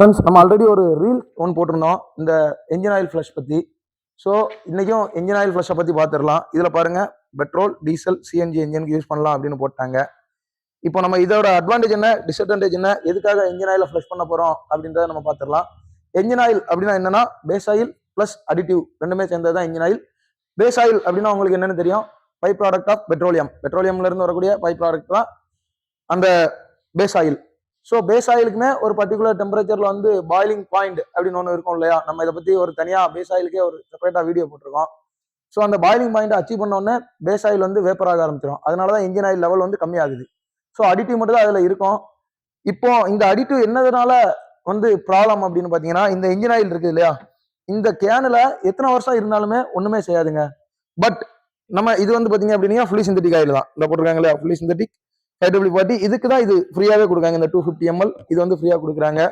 Friends நம்ம already ஒரு reel ஒன்று போட்டிருந்தோம். இந்த என்ஜின் ஆயில் ஃப்ளஷ் பற்றி ஸோ இன்றைக்கும் என்ஜின் ஆயில் ஃப்ளஷை பற்றி பார்த்துடலாம் இதில் பாருங்கள் பெட்ரோல் டீசல் சிஎன்ஜி என்ஜினுக்கு யூஸ் பண்ணலாம் அப்படின்னு போட்டாங்க. இப்போ நம்ம இதோட அட்வான்டேஜ் என்ன டிஸ்அட்வான்டேஜ் என்ன எதுக்காக என்ஜின் ஆயிலை ஃப்ளஷ் பண்ண போகிறோம் அப்படின்றத நம்ம பார்த்துடலாம் என்ஜின் ஆயில் அப்படின்னா என்னன்னா பேஸ் ஆயில் ப்ளஸ் அடிட்டிவ் ரெண்டுமே சேர்ந்தது தான் என்ஜின் ஆயில் பேஸ் ஆயில் அப்படின்னா உங்களுக்கு என்னன்னு தெரியும்? பை ப்ராடக்ட் ஆஃப் பெட்ரோலியம் பெட்ரோலியம்ல இருந்து வரக்கூடிய பை ப்ராடக்ட் தான் அந்த பேஸ் ஆயில் ஸோ பேஸ் ஆயிலுக்குமே ஒரு பர்டிகுலர் டெம்பரேச்சர்ல வந்து பாயிலிங் பாயிண்ட் அப்படின்னு ஒன்று இருக்கும் இல்லையா? நம்ம இதை பத்தி ஒரு தனியா பேஸ் ஆயிலுக்கே ஒரு செப்பரேட்டா வீடியோ போட்டிருக்கோம். ஸோ அந்த பாயிலிங் பாயிண்ட் அச்சீவ் பண்ணோடனே பேஸ் ஆயில் வந்து வேப்பர் ஆக ஆரம்பிச்சிடும் அதனால தான் இன்ஜின் ஆயில் லெவல் வந்து கம்மியாகுது. ஸோ அடிட்டிவ் மட்டும் தான் அதில் இருக்கும். இப்போ இந்த அடிட்டிவ் என்னதுனால வந்து ப்ராப்ளம் அப்படின்னு பார்த்தீங்கன்னா இந்த இன்ஜின் ஆயில் இருக்குது இல்லையா? இந்த கேனில் எத்தனை வருஷம் இருந்தாலுமே ஒன்றுமே செய்யாதுங்க. பட் நம்ம இது வந்து பார்த்தீங்க அப்படின்னா ஃபுல்லி சிந்தட்டிக் ஆயில் தான். இந்த போட்டிருக்காங்க இல்லையா? ஃபுல்லி சிந்தட்டிக் ஹைட்ரோபிளிக் பார்ட்டி இதுக்கு தான் இது ஃப்ரீயாகவே கொடுக்காங்க இந்த டூ ஃபிஃப்டி எம்எல் இது வந்து ஃப்ரீயாக கொடுக்குறாங்க.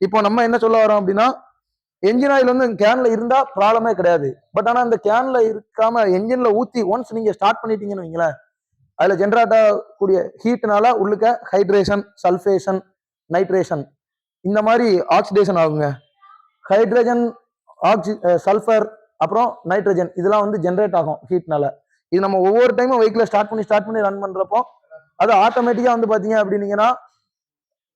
இப்போ நம்ம என்ன சொல்ல வரோம் அப்படின்னா என்ஜின் ஆயில் வந்து கேன்ல இருந்தா ப்ராப்ளமே கிடையாது. பட் ஆனால் அந்த கேன்ல இருக்காம என்ஜின்ல ஊத்தி ஒன்ஸ் நீங்க ஸ்டார்ட் பண்ணிட்டீங்கன்னு வைங்களேன் அதுல ஜென்ரேட் ஆகக்கூடிய ஹீட்னால உள்ளுக்க ஹைட்ரேஷன் சல்ஃபேஷன் நைட்ரேஷன் இந்த மாதிரி ஆக்சிடேஷன் ஆகுங்க. ஹைட்ரஜன் ஆக்சி சல்ஃபர் அப்புறம் நைட்ரஜன் இதெல்லாம் வந்து ஜென்ரேட் ஆகும் ஹீட்னால இது நம்ம ஒவ்வொரு டைமும் வெஹிக்கிளை ஸ்டார்ட் பண்ணி ஸ்டார்ட் பண்ணி ரன் பண்றப்போ அது ஆட்டோமேட்டிக்கா வந்து பாத்தீங்க அப்படின்னீங்கன்னா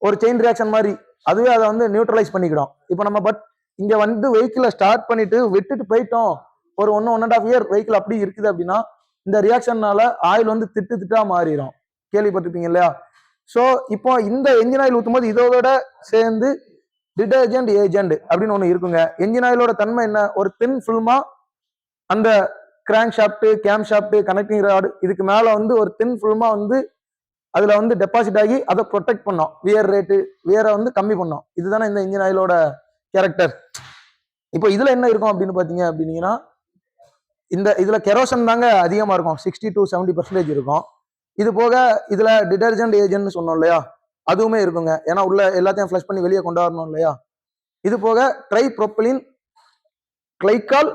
ஒரு செயின் ரியாக்ஷன் மாதிரி அதுவே அதை வந்து நியூட்ரலைஸ் பண்ணிக்கிடும். இப்போ நம்ம பட் இங்க வந்து வெஹிக்கிளை ஸ்டார்ட் பண்ணிட்டு விட்டுட்டு போயிட்டோம். ஒரு ஒன்று one and half year vehicle அப்படி இருக்குது அப்படின்னா இந்த ரியாக்ஷன்னால ஆயில் வந்து திட்டு திட்டா மாறிடும் கேள்விப்பட்டிருப்பீங்க இல்லையா? ஸோ இப்போ இந்த என்ஜின் ஆயில் ஊற்றும் போது இதோட சேர்ந்து டிடர்ஜென்ட் ஏஜென்ட் அப்படின்னு ஒன்று இருக்குங்க. என்ஜின் ஆயிலோட தன்மை என்ன? ஒரு தின் ஃபில்மா அந்த crank shaft cam shaft connecting rod இதுக்கு மேலே வந்து ஒரு தின் ஃபில்மா வந்து அதில் வந்து டெபாசிட் ஆகி அதை ப்ரொடெக்ட் பண்ணோம். வியர் ரேட்டு வியரை வந்து கம்மி பண்ணோம். இதுதானே இந்த இன்ஜின் ஆயிலோட கேரக்டர் இப்போ இதில் என்ன இருக்கும் அப்படின்னு பார்த்தீங்க அப்படின்னீங்கன்னா இந்த இதில் கெரோசன் தாங்க அதிகமாக இருக்கும். சிக்ஸ்டி டு செவன்டி பர்சன்டேஜ் இருக்கும். இது போக இதில் டிடர்ஜென்ட் ஏஜென்ட்னு சொன்னோம் இல்லையா? அதுவுமே இருக்குங்க. ஏன்னா உள்ள எல்லாத்தையும் ஃப்ளஷ் பண்ணி வெளியே கொண்டு வரணும் இல்லையா? இது போக tri propylene glycol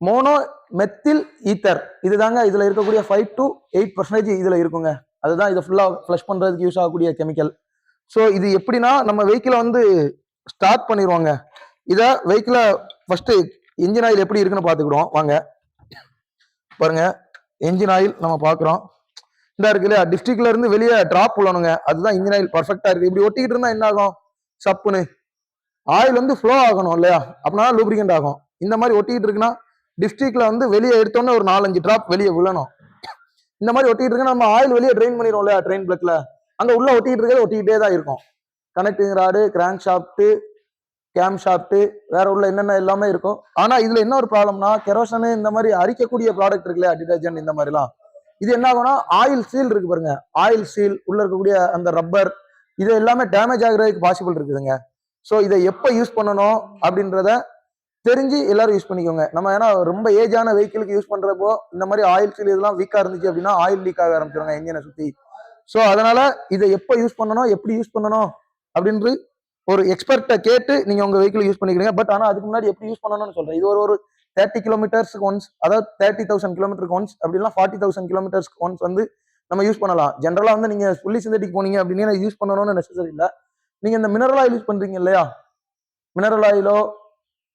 mono methyl ether இதுதாங்க இதில் இருக்கக்கூடிய ஃபைவ் டு எயிட் பர்சன்டேஜ் இதில் இருக்குங்க. அதுதான் இதை ஃபுல்லாக ஃப்ளஷ் பண்ணுறதுக்கு யூஸ் ஆகக்கூடிய கெமிக்கல் ஸோ இது எப்படின்னா நம்ம வெஹிக்கிளை வந்து ஸ்டார்ட் பண்ணிடுவாங்க இதை வெஹிக்கிளை ஃபஸ்ட்டு இன்ஜின் ஆயில் எப்படி இருக்குன்னு பார்த்துக்கிடுவோம். வாங்க. பாருங்க. இன்ஜின் ஆயில் நம்ம பார்க்குறோம். இந்த இருக்கு இல்லையா? டிஸ்ட்ரிக்ட்ல இருந்து வெளியே ட்ராப் உள்ளணுங்க அதுதான் இன்ஜின் ஆயில் பர்ஃபெக்டா இருக்கு. இப்படி ஒட்டிக்கிட்டு இருந்தா என்ன ஆகும்? சப்புன்னு. ஆயில் வந்து ஃப்ளோ ஆகணும் இல்லையா? அப்படின்னா லூப்ரிகண்ட் ஆகும். இந்த மாதிரி ஒட்டிக்கிட்டு இருக்குன்னா டிஸ்ட்ரிக்ட்ல வந்து வெளியே எடுத்தோன்னே ஒரு நாலஞ்சு டிராப் வெளியே விழணும். இந்த மாதிரி ஒட்டிக்கிட்டு இருக்குன்னா நம்ம ஆயில் வெளியே ட்ரெயின் பண்ணிடுவோம்ல ட்ரெயின் பிளக்ல அங்க உள்ள ஒட்டிக்கிட்டு இருக்கிறது ஒட்டிக்கிட்டே தான் இருக்கும். Connecting rod crank shaft cam shaft வேற உள்ள என்னென்ன எல்லாமே இருக்கும். ஆனா இதுல என்ன ஒரு ப்ராப்ளம்னா கெரோசனு இந்த மாதிரி அரிக்கக்கூடிய ப்ராடக்ட் இருக்குல்ல டிடர்ஜென்ட் இந்த மாதிரிலாம். இது என்ன ஆகும்னா ஆயில் சீல் இருக்கு பாருங்க. ஆயில் சீல் உள்ள இருக்கக்கூடிய அந்த ரப்பர் இது எல்லாமே டேமேஜ் ஆகுறதுக்கு பாசிபிள் இருக்குதுங்க. ஸோ இதை எப்போ யூஸ் பண்ணணும் அப்படின்றத தெரிஞ்சு எல்லாரும் யூஸ் பண்ணிக்கோங்க. நம்ம ஏன்னா ரொம்ப ஏஜான வெஹிக்கிளுக்கு யூஸ் பண்றப்போ இந்த மாதிரி ஆயில் சீல் இதெல்லாம் வீக்கா இருந்துச்சு அப்படின்னா ஆயில் லீக் ஆக ஆரம்பிச்சிருங்க என்ஜினை சுத்தி. ஸோ அதனால இதை எப்போ யூஸ் பண்ணணும் எப்படி யூஸ் பண்ணணும் அப்படின்ட்டு ஒரு எக்ஸ்பர்ட்டை கேட்டு நீங்க உங்க வெஹிக்கிள் யூஸ் பண்ணிக்கிறீங்க. பட் ஆனா அதுக்கு முன்னாடி எப்படி யூஸ் பண்ணணும்னு சொல்றேன். இது ஒரு ஒரு தேர்ட்டி கிலோமீட்டர்ஸ்க்கு ஒன்ஸ் அதாவது தேர்ட்டி தௌசண்ட் கிலோமீட்டருக்கு ஒன்ஸ் அப்படின்னா ஃபார்ட்டி தௌசண்ட் கிலோமீட்டர்ஸ்க்கு ஒன்ஸ் வந்து நம்ம யூஸ் பண்ணலாம். ஜென்ரலா வந்து நீங்க புள்ளி சிந்தட்டிக் போனீங்க அப்படின்னா யூஸ் பண்ணணும்னு நெசசரி இல்லை. நீங்க இந்த மினரல் ஆயில் யூஸ் பண்றீங்க இல்லையா? மினரல் ஆயிலோ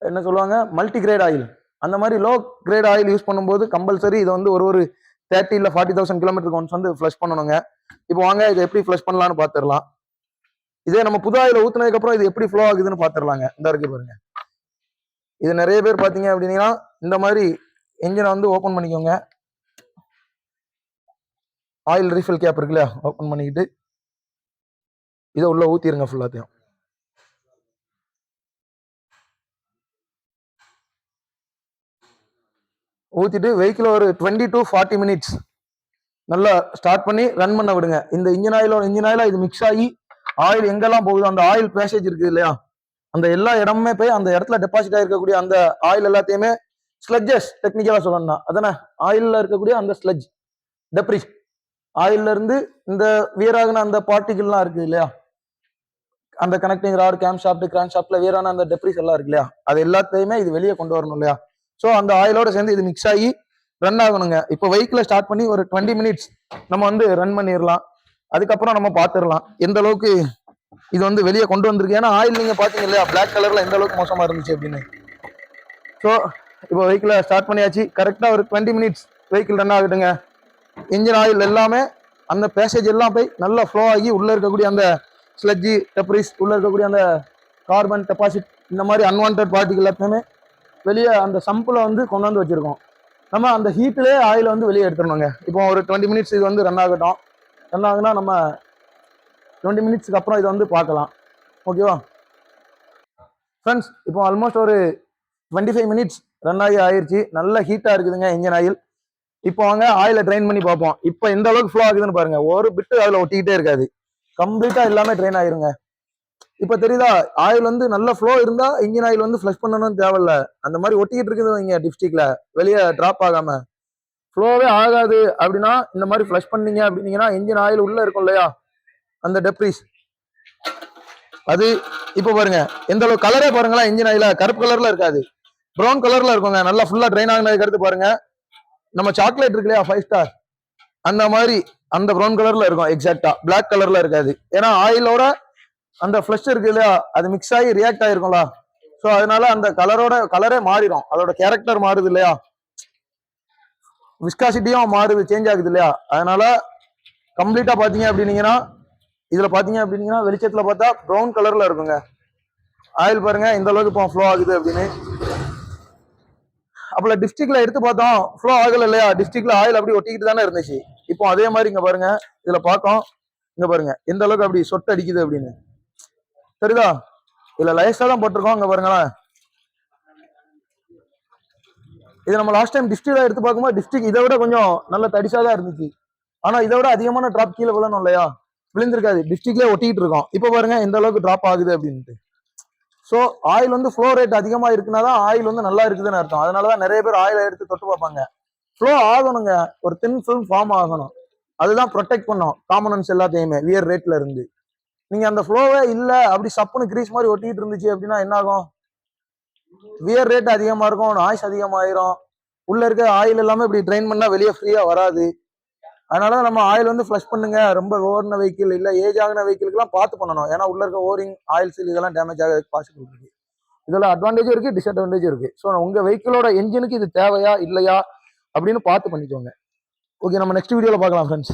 என்ன சொல்லுவாங்க? மல்டி கிரேட் ஆயில் அந்த மாதிரி லோ கிரேட் ஆயில் யூஸ் பண்ணும்போது கம்பல்சரி இதை வந்து ஒரு ஒரு தேர்ட்டி இல்லை ஃபார்ட்டி தௌசண்ட் கிலோமீட்டருக்கு ஒன்ஸ் வந்து ஃப்ளஷ் பண்ணணுங்க. இப்போ வாங்க இதை எப்படி ஃப்ளஷ் பண்ணலாம்னு பார்த்துடலாம் இதே நம்ம புது ஆயில் ஊத்துனதுக்கு இது எப்படி ஃப்ளோ ஆகுதுன்னு பார்த்துடலாங்க இந்த இருக்கு பாருங்க. இது நிறைய பேர் பார்த்தீங்க அப்படின்னா இந்த மாதிரி என்ஜினை வந்து ஓப்பன் பண்ணிக்கோங்க. ஆயில் ரீஃபில் கேப் இருக்கு இல்லையா? ஓப்பன் பண்ணிக்கிட்டு இதை உள்ளே ஊற்றிடுங்க ஃபுல்லாத்தையும் ஊற்றிட்டு வெஹிக்கிள் ஒரு டுவெண்ட்டி டு ஃபார்ட்டி மினிட்ஸ் நல்லா ஸ்டார்ட் பண்ணி ரன் பண்ண விடுங்க. இந்த இன்ஜின் ஆயிலோட இன்ஜின் ஆயிலாக இது மிக்ஸ் ஆகி ஆயில் எங்கெல்லாம் போகுதோ அந்த ஆயில் பேசேஜ் இருக்குது இல்லையா? அந்த எல்லா இடமுமே போய் அந்த இடத்துல டெபாசிட் ஆகிருக்கக்கூடிய அந்த ஆயில் எல்லாத்தையுமே ஸ்லெட்ஜஸ் டெக்னிக்கலாக சொல்லணும்னா. அதானே? ஆயில்ல இருக்கக்கூடிய அந்த ஸ்லெட்ஜ் டெப்ரிஷ் ஆயில்ல இருந்து இந்த வீராகின அந்த பார்ட்டிகள்லாம் இருக்குது இல்லையா? அந்த connecting rod cam shaft crank ஷாப்ட்ல வீரான அந்த டெப்ரிஸ் எல்லாம் இருக்கு இல்லையா? அது எல்லாத்தையுமே இது வெளியே கொண்டு வரணும் இல்லையா? ஸோ அந்த ஆயிலோட சேர்ந்து இது மிக்ஸ் ஆகி ரன் ஆகணுங்க. இப்போ வெஹிக்கிளை ஸ்டார்ட் பண்ணி ஒரு டுவெண்ட்டி மினிட்ஸ் நம்ம வந்து ரன் பண்ணிடலாம் அதுக்கப்புறம் நம்ம பார்த்துடலாம் எந்த அளவுக்கு இது வந்து வெளியே கொண்டு வந்திருக்கு? ஏன்னா ஆயில் நீங்கள் பார்த்தீங்க இல்லையா? பிளாக் கலரில் எந்த அளவுக்கு மோசமாக இருந்துச்சு அப்படின்னு. ஸோ இப்போ வெஹிக்கிளை ஸ்டார்ட் பண்ணியாச்சு. கரெக்டாக ஒரு டுவெண்ட்டி மினிட்ஸ் வெஹிக்கிள் ரன் ஆகுதுங்க. இன்ஜின் ஆயில் எல்லாமே அந்த பேசேஜ் எல்லாம் போய் நல்லா ஃப்ளோ ஆகி உள்ளே இருக்கக்கூடிய அந்த ஸ்லட்ஜி டெப்ரிஸ் உள்ளே இருக்கக்கூடிய அந்த கார்பன் டெபாசிட் இந்த மாதிரி அன்வான்ட் பார்ட்டிகள் எல்லாத்தையுமே வெளியே அந்த சம்பில் வந்து கொண்டாந்து வச்சுருக்கோம். நம்ம அந்த ஹீட்டிலே ஆயில் வந்து வெளியே எடுத்துடணுங்க. இப்போ ஒரு டுவெண்ட்டி மினிட்ஸ் இது வந்து ரன் ஆகட்டும். ரன் ஆகுனா நம்ம டுவெண்ட்டி மினிட்ஸ்க்கு அப்புறம் இதை வந்து பார்க்கலாம். ஓகேவா ஃப்ரெண்ட்ஸ் இப்போ ஆல்மோஸ்ட் ஒரு டுவெண்ட்டி ஃபைவ் மினிட்ஸ் ரன் ஆகி ஆயிடுச்சு நல்ல ஹீட்டாக இருக்குதுங்க இன்ஜின் ஆயில் இப்போ வாங்க ஆயிலை ட்ரைன் பண்ணி பார்ப்போம். இப்போ எந்த அளவுக்கு ஃப்ளோ ஆகுதுன்னு பாருங்க. ஒரு பிட்டு அதில் ஒட்டிக்கிட்டே இருக்காது. கம்ப்ளீட்டாக எல்லாமே ட்ரெயின் ஆயிருங்க. இப்போ தெரியுதா ஆயில் வந்து நல்ல ஃப்ளோ இருந்தா இன்ஜின் ஆயில் வந்து ஃப்ளஷ் பண்ணணும்னு தேவையில்ல. அந்த மாதிரி ஒட்டிக்கிட்டு இருக்குது வைங்க டிப்ஸ்டிக்ல வெளியே டிராப் ஆகாம. ஃப்ளோவே ஆகாது அப்படின்னா இந்த மாதிரி ஃப்ளஷ் பண்ணீங்க அப்படின்னீங்கன்னா இன்ஜின் ஆயில் உள்ள இருக்கும் இல்லையா? அந்த டெப்ரிஸ் அது இப்போ பாருங்க எந்த அளவு கலரே பாருங்களேன் இன்ஜின் ஆயில கருப்பு கலர்ல இருக்காது. ப்ரௌன் கலர்ல இருக்குங்க. நல்லா ஃபுல்லா ட்ரெயின் ஆகினதுக்கு அடுத்து பாருங்க. நம்ம சாக்லேட் இருக்கு இல்லையா ஃபைவ் ஸ்டார் அந்த மாதிரி அந்த ப்ரௌன் கலர்ல இருக்கும் எக்ஸாக்டா பிளாக் கலர்ல இருக்காது. ஏன்னா ஆயிலோட அந்த ஃப்ளஷ் இருக்கு இல்லையா? அது மிக்ஸ் ஆகி ரியாக்ட் ஆயிருக்கும்ல. ஸோ அதனால அந்த கலரோட கலரே மாறிடும் அதோட கேரக்டர் மாறுது இல்லையா? விஸ்காசிட்டியும் மாறுது சேஞ்ச் ஆகுது இல்லையா? அதனால கம்ப்ளீட்டா பாத்தீங்க அப்படின்னீங்கன்னா இதுல பாத்தீங்க அப்படின்னீங்கன்னா வெளிச்சத்துல பார்த்தா ப்ரௌன் கலர்ல இருக்குங்க. ஆயில் பாருங்க இந்த அளவுக்கு இப்போ ஃப்ளோ ஆகுது அப்படின்னு. அப்பல டிஸ்ட்ரிக்ட்ல எடுத்து பார்த்தோம் ஃப்ளோ ஆகல இல்லையா? டிஸ்ட்ரிக்ட்ல ஆயில் அப்படி ஒட்டிக்கிட்டு தானே இருந்துச்சு. இப்போ அதே மாதிரி இங்க பாருங்க இதுல பார்த்தோம். இங்க பாருங்க எந்த அளவுக்கு அப்படி சொட்டு அடிக்குது அப்படின்னு. தெரியுதா இதுல லைஸா தான் போட்டிருக்கோம் அங்க பாருங்களேன். இது நம்ம லாஸ்ட் டைம் டிஸ்ட்ரிக்ட்ல எடுத்து பார்க்கும்போது டிஸ்ட்ரிக் இதை விட கொஞ்சம் நல்ல தடிசா தான் இருந்துச்சு. ஆனா இதை விட அதிகமான டிராப் கீழே விழணும் இல்லையா? விழுந்திருக்காது. டிஸ்ட்ரிக்ட்லேயே ஒட்டிட்டு இருக்கோம். இப்போ பாருங்க எந்த அளவுக்கு டிராப் ஆகுது அப்படின்ட்டு. ஸோ ஆயில் வந்து ஃப்ளோ ரேட் அதிகமாக இருக்குன்னா தான் ஆயில் வந்து நல்லா இருக்குதுன்னு அர்த்தம். அதனால தான் நிறைய பேர் ஆயில் எடுத்து தொட்டு பார்ப்பாங்க. ஃப்ளோ ஆகணுங்க. ஒரு தின் ஃபிலிம் ஃபார்ம் ஆகணும். அதுதான் ப்ரொடெக்ட் பண்ணும். காமனன்ஸ் எல்லாத்தையுமே. வியர் ரேட்ல இருந்து. நீங்க அந்த ஃப்ளோவே இல்ல அப்படி சப்புன்னு கிரீஸ் மாதிரி ஒட்டிட்டு இருந்துச்சு அப்படின்னா என்ன ஆகும் வியர் ரேட் அதிகமா இருக்கும் நாய்ஸ் அதிகமாயிரும். உள்ள இருக்க ஆயில் எல்லாமே இப்படி ட்ரைன் பண்ணா வெளியே ஃப்ரீயா வராது. அதனால நம்ம ஆயில் வந்து ஃப்ளஷ் பண்ணுங்க. ரொம்ப ஓடின வெஹிக்கிள் இல்ல ஏஜ் ஆகின வெஹிக்கிளுக்குலாம் பார்த்து பண்ணணும். ஏன்னா உள்ள இருக்க ஓரிங் ஆயில் சீல் இதெல்லாம் டேமேஜ் ஆக பாசிபிள் இருக்கு. இதுல அட்வான்டேஜும் இருக்கு டிஸ்அட்வான்டேஜ் இருக்கு. ஸோ உங்க வெஹிக்கிளோட என்ஜினுக்கு இது தேவையா இல்லையா அப்படின்னு பார்த்து பண்ணிக்கோங்க. ஓகே நம்ம நெக்ஸ்ட் வீடியோல பார்க்கலாம் ஃப்ரெண்ட்ஸ்